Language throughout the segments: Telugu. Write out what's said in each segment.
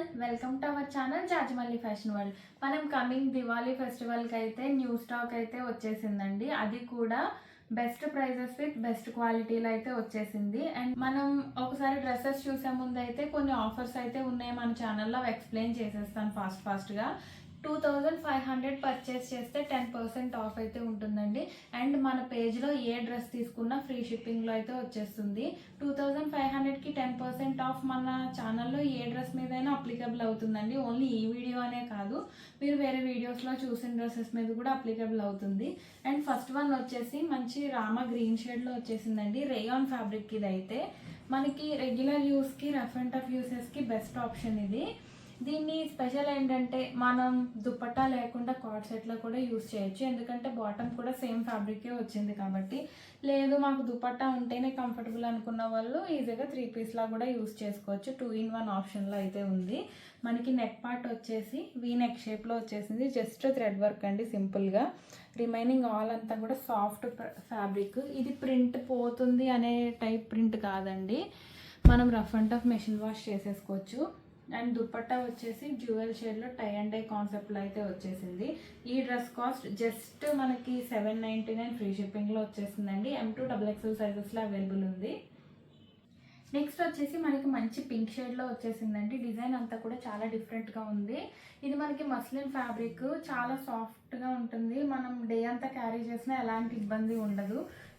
All welcome to our channel Jajimalli fashion world మనం కమింగ్ దివాళీ ఫెస్టివల్కి అయితే న్యూ స్టాక్ అయితే వచ్చేసిందండి. అది కూడా బెస్ట్ ప్రైజెస్ విత్ బెస్ట్ క్వాలిటీలో అయితే వచ్చేసింది. అండ్ మనం ఒకసారి డ్రెస్సెస్ చూసే ముందు అయితే కొన్ని ఆఫర్స్ అయితే ఉన్నాయి. మన ఛానల్లో ఎక్స్ప్లెయిన్ చేసేస్తాను ఫాస్ట్ ఫాస్ట్గా two thousand five hundred purchase చేస్తే టెన్ పర్సెంట్ ఆఫ్ అయితే ఉంటుందండి. అండ్ మన పేజ్లో ఏ డ్రెస్ తీసుకున్నా ఫ్రీ షిప్పింగ్లో అయితే వచ్చేస్తుంది. టూ థౌజండ్ ఫైవ్ హండ్రెడ్కి టెన్ పర్సెంట్ ఆఫ్ మన ఛానల్లో ఏ డ్రెస్ మీదైనా అప్లికబుల్ అవుతుందండి. ఓన్లీ ఈ వీడియో అనే కాదు. మీరు వేరే వీడియోస్లో చూసిన డ్రెస్సెస్ మీద కూడా అప్లికబుల్ అవుతుంది. అండ్ ఫస్ట్ వన్ వచ్చేసి మంచి రామ గ్రీన్ షేడ్లో వచ్చేసిందండి. రేయాన్ ఫ్యాబ్రిక్ ఇది అయితే మనకి రెగ్యులర్ యూస్కి రఫ్ అండ్ టఫ్ యూసెస్కి బెస్ట్ ఆప్షన్ ఇది. దీన్ని స్పెషల్ ఏంటంటే మనం దుపట్టా లేకుండా కార్డ్ సెట్లో కూడా యూస్ చేయొచ్చు. ఎందుకంటే బాటమ్ కూడా సేమ్ ఫ్యాబ్రికే వచ్చింది కాబట్టి. లేదు మాకు దుపట్టా ఉంటేనే కంఫర్టబుల్ అనుకున్న వాళ్ళు ఈజీగా త్రీ పీస్లా కూడా యూస్ చేసుకోవచ్చు. టూ ఇన్ వన్ ఆప్షన్లో అయితే ఉంది. మనకి నెక్ పార్ట్ వచ్చేసి వీ నెక్ షేప్లో వచ్చేసింది. జస్ట్ థ్రెడ్ వర్క్ అండి సింపుల్గా రిమైనింగ్ ఆల్ అంతా కూడా సాఫ్ట్ ఫ్యాబ్రిక్ ఇది ప్రింట్ పోతుంది అనే టైప్ ప్రింట్ కాదండి. మనం rough and tough machine wash చేసేసుకోవచ్చు. అండ్ దుపట్టా వచ్చేసి జ్యువెల్ షేడ్లో టై అండ్ డై కాన్సెప్ట్లో అయితే వచ్చేసింది. ఈ డ్రెస్ కాస్ట్ జస్ట్ మనకి సెవెన్ నైంటీ నైన్ ఫ్రీ షిప్పింగ్లో వచ్చేసిందండి. ఎం టూ డబుల్ ఎక్స్ఎల్ సైజెస్లో అవైలబుల్ ఉంది. నెక్స్ట్ వచ్చేసి మనకి మంచి పింక్ షేడ్లో వచ్చేసిందండి. డిజైన్ అంతా కూడా చాలా డిఫరెంట్గా ఉంది. ఇది మనకి మస్లిన్ ఫ్యాబ్రిక్. చాలా సాఫ్ట్గా ఉంటుంది. మనం డే అంతా క్యారీ చేసినా ఎలాంటి ఇబ్బంది ఉండదు.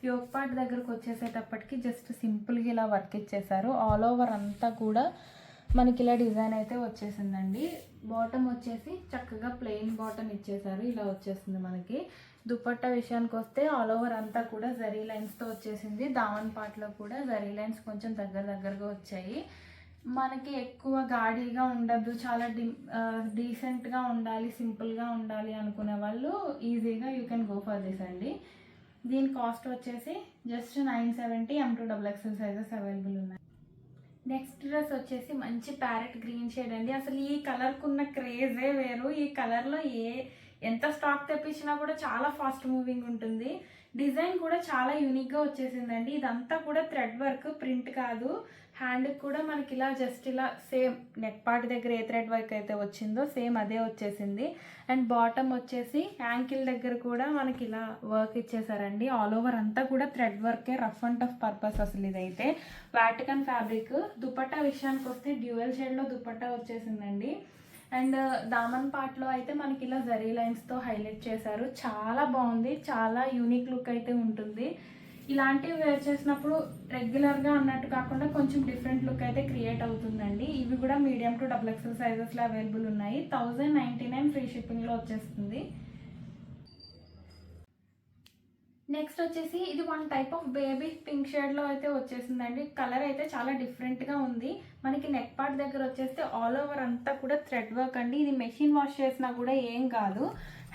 యోగ్ పార్ట్ దగ్గరకు వచ్చేసేటప్పటికి జస్ట్ సింపుల్గా ఇలా వర్క్ ఇచ్చేసారు. ఆల్ ఓవర్ అంతా కూడా మనకి ఇలా డిజైన్ అయితే వచ్చేసిందండి. బాటమ్ వచ్చేసి చక్కగా ప్లెయిన్ బాటమ్ ఇచ్చేసారు. ఇలా వచ్చేసింది మనకి. దుపట్టా విషయానికి వస్తే ఆల్ ఓవర్ అంతా కూడా జరీ లైన్స్తో వచ్చేసింది. దావన్ పాట్లో కూడా జరీ లైన్స్ కొంచెం దగ్గర దగ్గరగా వచ్చాయి. మనకి ఎక్కువ గాడీగా ఉండద్దు. చాలా డి డీసెంట్గా ఉండాలి సింపుల్గా ఉండాలి అనుకునే వాళ్ళు ఈజీగా you can go for this అండి. దీని కాస్ట్ వచ్చేసి just nine seventy M to double XL sizes available ఉన్నాయి. నెక్స్ట్ డ్రెస్ వచ్చేసి మంచి ప్యారెట్ గ్రీన్ షేడ్ అండి. అసలు ఈ కలర్కున్న క్రేజే వేరు. ఈ కలర్లో ఏ ఎంత స్టాక్ తెప్పించినా కూడా చాలా ఫాస్ట్ మూవింగ్ ఉంటుంది. డిజైన్ కూడా చాలా యూనిక్గా వచ్చేసిందండి. ఇదంతా కూడా థ్రెడ్ వర్క్ ప్రింట్ కాదు. హ్యాండ్కి కూడా మనకి ఇలా జస్ట్ ఇలా సేమ్ నెక్ పార్ట్ దగ్గర ఏ థ్రెడ్ వర్క్ అయితే వచ్చిందో సేమ్ అదే వచ్చేసింది. అండ్ బాటమ్ వచ్చేసి యాంకిల్ దగ్గర కూడా మనకి ఇలా వర్క్ ఇచ్చేసారండి. ఆల్ ఓవర్ అంతా కూడా థ్రెడ్ వర్కే రఫ్ అండ్ టఫ్ పర్పస్ అసలు ఇదైతే. వాటికన్ ఫ్యాబ్రిక్ దుపట్టా విషయానికి వస్తే డ్యూయల్ షేడ్లో దుపట్టా వచ్చేసిందండి. అండ్ దామన్ పార్ట్లో అయితే మనకి ఇలా జరీ లైన్స్తో హైలైట్ చేశారు. చాలా బాగుంది. చాలా యూనిక్ లుక్ అయితే ఉంటుంది. ఇలాంటివి వేర్ చేసినప్పుడు రెగ్యులర్గా అన్నట్టు కాకుండా కొంచెం డిఫరెంట్ లుక్ అయితే క్రియేట్ అవుతుందండి. ఇవి కూడా మీడియం టు డబుల్ ఎక్సెల్ సైజెస్లో అవైలబుల్ ఉన్నాయి. థౌజండ్ నైంటీ నైన్ ఫ్రీ షిప్పింగ్లో వచ్చేస్తుంది. నెక్స్ట్ వచ్చేసి ఇది one type of baby pink షేడ్లో అయితే వచ్చేసిందండి. కలర్ అయితే చాలా డిఫరెంట్గా ఉంది. మనకి నెక్ పార్ట్ దగ్గర వచ్చేస్తే ఆల్ ఓవర్ అంతా కూడా థ్రెడ్ వర్క్ అండి. ఇది మెషిన్ వాష్ చేసినా కూడా ఏం కాదు.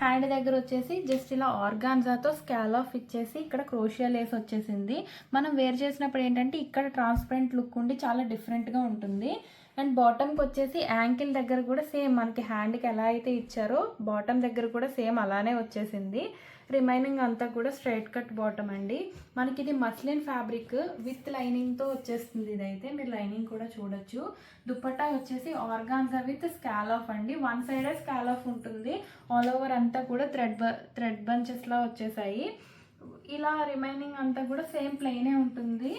హ్యాండ్ దగ్గర వచ్చేసి జస్ట్ ఇలా ఆర్గాన్జాతో స్కాల్ ఆఫ్ ఇచ్చేసి ఇక్కడ క్రోషియా లేస్ వచ్చేసింది. మనం వేర్ చేసినప్పుడు ఏంటంటే ఇక్కడ ట్రాన్స్పరెంట్ లుక్ ఉండి చాలా డిఫరెంట్గా ఉంటుంది. అండ్ బాటమ్కి వచ్చేసి యాంకిల్ దగ్గర కూడా సేమ్ మనకి హ్యాండ్కి ఎలా అయితే ఇచ్చారో బాటమ్ దగ్గర కూడా సేమ్ అలానే వచ్చేసింది. రిమైనింగ్ అంతా కూడా స్ట్రైట్ కట్ బాటమ్ అండి. మనకి ఇది మస్లిన్ ఫ్యాబ్రిక్ విత్ లైనింగ్తో వచ్చేస్తుంది ఇదైతే. మీరు లైనింగ్ కూడా చూడొచ్చు. దుపట్టా వచ్చేసి ఆర్గాన్జా విత్ స్కాల్ ఆఫ్ అండి. వన్ సైడే స్కాల్ ఆఫ్ ఉంటుంది. ఆల్ ఓవర్ అంతా కూడా థ్రెడ్ థ్రెడ్ బంచెస్లా వచ్చేసాయి. ఇలా రిమైనింగ్ అంతా కూడా సేమ్ ప్లెయినే ఉంటుంది.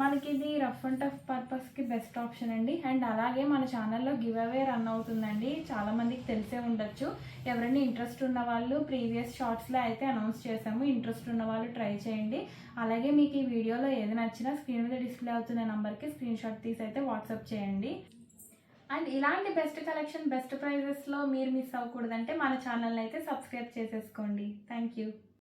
మనకి ఇది రఫ్ అండ్ టఫ్ పర్పస్కి బెస్ట్ ఆప్షన్ అండి. అండ్ అలాగే మన ఛానల్లో గివ్ అవే రన్ అవుతుందండి. చాలామందికి తెలిసే ఉండొచ్చు. ఎవరైనా ఇంట్రెస్ట్ ఉన్న వాళ్ళు ప్రీవియస్ షార్ట్స్లో అయితే అనౌన్స్ చేసాము ఇంట్రెస్ట్ ఉన్న వాళ్ళు ట్రై చేయండి. అలాగే మీకు ఈ వీడియోలో ఏది నచ్చినా స్క్రీన్ మీద డిస్ప్లే అవుతున్న నెంబర్కి స్క్రీన్ షాట్ తీసి అయితే వాట్సాప్ చేయండి. అండ్ ఇలాంటి బెస్ట్ కలెక్షన్ బెస్ట్ ప్రైజెస్లో మీరు మిస్ అవ్వకూడదంటే మన ఛానల్ని అయితే సబ్స్క్రైబ్ చేసేసుకోండి. Thank you.